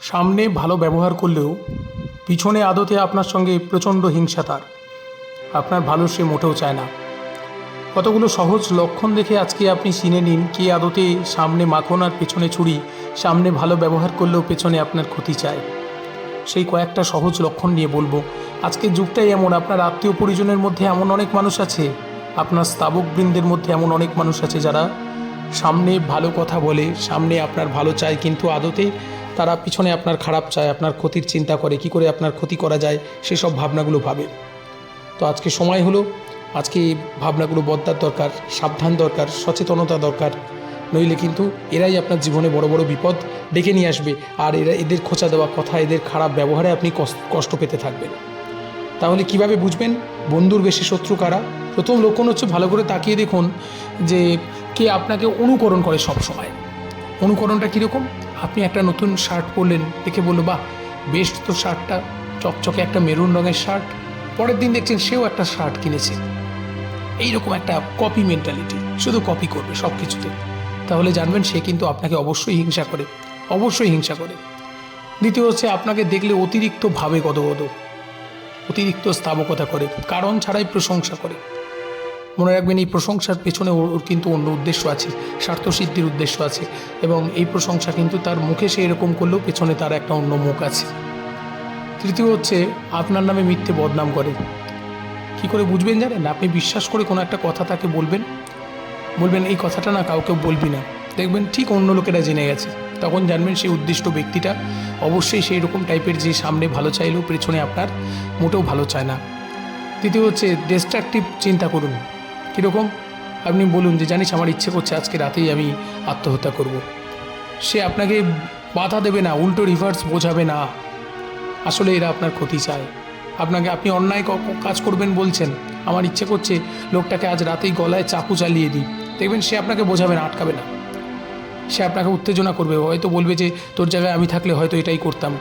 সামনে ভালো ব্যবহার করলেও পিছনে আদতে আপনার সঙ্গে প্রচণ্ড হিংসা তার। আপনার ভালো সে মোটেও চায় না। কতগুলো সহজ লক্ষণ দেখে আজকে আপনি চিনে নিন কে আদতে সামনে মাখন আর পেছনে ছুরি, সামনে ভালো ব্যবহার করলেও পেছনে আপনার ক্ষতি চায়। সেই কয়েকটা সহজ লক্ষণ নিয়ে বলব। আজকের যুগটাই এমন, আপনার আত্মীয় পরিজনের মধ্যে এমন অনেক মানুষ আছে, আপনার স্তাবকবৃন্দের মধ্যে এমন অনেক মানুষ আছে যারা সামনে ভালো কথা বলে, সামনে আপনার ভালো চায়, কিন্তু আদতে তারা পিছনে আপনার খারাপ চায়, আপনার ক্ষতির চিন্তা করে, কি করে আপনার ক্ষতি করা যায়, সেসব ভাবনাগুলো ভাবে। তো আজকে সময় হলো, আজকে এই ভাবনাগুলো বদলার দরকার, সাবধান দরকার, সচেতনতা দরকার। নইলে কিন্তু এরাই আপনার জীবনে বড় বড় বিপদ ডেকে নিয়ে আসবে, আর এরা এদের খোঁচা দেওয়া কথা, এদের খারাপ ব্যবহারে আপনি কষ্ট- কষ্ট পেতে থাকবেন। তাহলে কীভাবে বুঝবেন বন্ধুর বেশি শত্রু কারা? প্রথম লক্ষণ হচ্ছে ভালো করে তাকিয়ে দেখুন যে কে আপনাকে অনুকরণ করে সব সময় অনুকরণটা কীরকম? আপনি একটা নতুন শার্ট পরলেন দেখে বলল, বাহ, বেশ তো শার্টটা। চকচকে একটা মেরুন রঙের শার্ট। পরের দিন দেখছেন সেও একটা শার্ট কিনেছে। এইরকম একটা কপি মেন্টালিটি শুধু কপি করবে সব কিছুতে তাহলে জানবেন সে কিন্তু আপনাকে অবশ্যই হিংসা করে। অবশ্যই হিংসা করে। দ্বিতীয় হচ্ছে আপনাকে দেখলে অতিরিক্ত ভাবে গদগদ। অতিরিক্ত স্থাবকতা করে। কারণ ছাড়াই প্রশংসা করে। মনে রাখবেন, এই প্রশংসার পেছনে ওর কিন্তু অন্য উদ্দেশ্য আছে, স্বার্থসিদ্ধির উদ্দেশ্য আছে এবং এই প্রশংসা কিন্তু তার মুখে সে এরকম করলেও পেছনে তার একটা অন্য মুখ আছে। তৃতীয় হচ্ছে, আপনার নামে মিথ্যে বদনাম করে। কি করে বুঝবেন জানেন? আপনি বিশ্বাস করে কোনো একটা কথা তাকে বলবেন বলবেন, এই কথাটা না কাউকে বলবি না। দেখবেন ঠিক অন্য লোকেরা জেনে গেছে। তখন জানবেন সেই উদ্দিষ্ট ব্যক্তিটা অবশ্যই সেই রকম টাইপের যে সামনে ভালো চাইলেও পেছনে আপনার মোটেও ভালো চায় না। তৃতীয় হচ্ছে ডিস্ট্রাকটিভ চিন্তা করুন। কীরকম? আপনি বলুন যে জানিস আমার ইচ্ছে করছে আজকে রাতেই আমি আত্মহত্যা করব। সে আপনাকে বাধা দেবে না, উল্টো রিভার্স বোঝাবে না। আসলে এরা আপনার ক্ষতি চায়। আপনাকে, আপনি অন্যায় কাজ করবেন বলছেন। আমার ইচ্ছে করছে লোকটাকে আজ রাতেই গলায় চাকু চালিয়ে দিই। দেখবেন সে আপনাকে বোঝাবে না, আটকাবে না। সে আপনাকে উত্তেজনা করবে, হয়তো বলবে যে তোর জায়গায় আমি থাকলে হয়তো এটাই করতাম।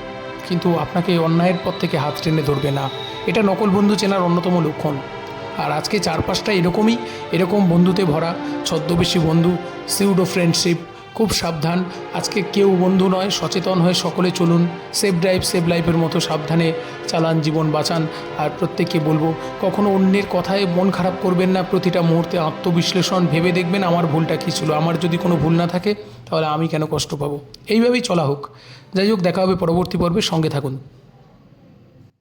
কিন্তু আপনাকে অন্যায়ের পথ থেকে হাত টেনে ধরবে না। এটা নকল বন্ধু চেনার অন্যতম লক্ষণ। আর আজকে চারপাশটা এরকমই, এরকম বন্ধুতে ভরা, ছদ্মবেশী বন্ধু সিউডো ফ্রেন্ডশিপ খুব সাবধান। আজকে কেউ বন্ধু নয়, সচেতন হয়ে সকলে চলুন সেফ ড্রাইভ সেভ লাইফের মতো সাবধানে চালান, জীবন বাঁচান। আর প্রত্যেককে বলব, কখনো অন্যের কথায় মন খারাপ করবেন না, প্রতিটা মুহূর্তে আত্মবিশ্লেষণ ভেবে দেখবেন আমার ভুলটা কী ছিল। আমার যদি কোনো ভুল না থাকে, তাহলে আমি কেন কষ্ট পাবো? এইভাবেই চলা হোক। যাই হোক, দেখা হবে পরবর্তী পর্বে, সঙ্গে থাকুন।